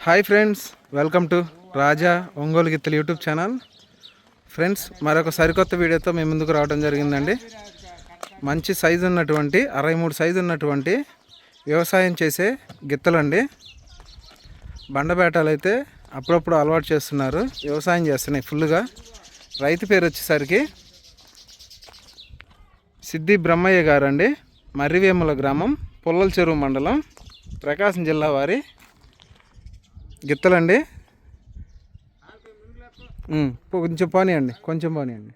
Hi friends welcome to Raja Ongole గిత్తలు YouTube channel friends మరొక సరికొత్త వీడియోతో మేము ముందుకు రావడం జరిగిందండి. మంచి సైజు ఉన్నటువంటి అరవై మూడు సైజు ఉన్నటువంటి వ్యవసాయం చేసే గిత్తలండి. బండబేటాలు అయితే అప్పుడప్పుడు అలవాటు చేస్తున్నారు. వ్యవసాయం చేస్తున్నాయి ఫుల్గా రైతు పేరు వచ్చేసరికి సిద్ధి బ్రహ్మయ్య గారు అండి మర్రివేముల గ్రామం పుల్లల చెరువు మండలం ప్రకాశం జిల్లా వారి గిత్తలండి? కొంచెం పోనీయండి కొంచెం పోనీయండి.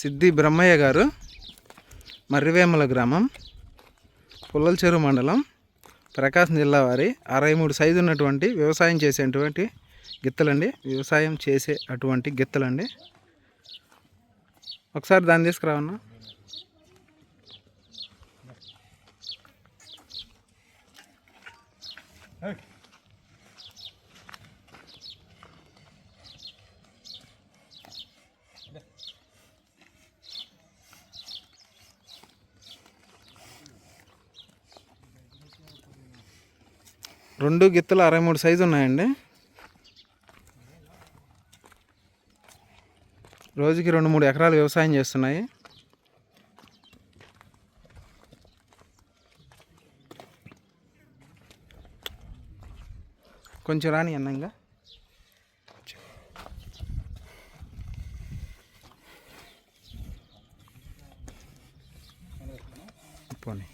సిద్ధి బ్రహ్మయ్య గారు మర్రివేమల గ్రామం పుల్లలచెరు మండలం ప్రకాశం జిల్లా వారి అరవై మూడు సైజు ఉన్నటువంటి వ్యవసాయం చేసేటువంటి గిత్తలండి. వ్యవసాయం చేసే అటువంటి గిత్తలండి. ఒకసారి దాన్ని తీసుకురావన్నా. రెండు గిత్తలు అరవై మూడు సైజు ఉన్నాయండి. రోజుకి రెండు మూడు ఎకరాలు వ్యవసాయం చేస్తున్నాయి. కొంచెం రాని అన్నంగా. పోనీ.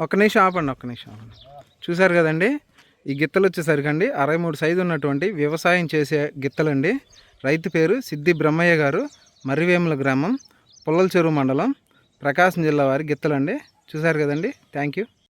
ఒక్క నిమిషం ఆపండి ఒక్క నిమిషం ఆపండి. చూసారు కదండి? ఈ గిత్తలు వచ్చేసరికి అండి అరవై మూడు సైజు ఉన్నటువంటి వ్యవసాయం చేసే గిత్తలండి. రైతు పేరు సిద్ధి బ్రహ్మయ్య గారు మర్రివేముల గ్రామం పుల్లల చెరువు మండలం ప్రకాశం జిల్లా వారి గిత్తలండి. చూసారు కదండి? Thank you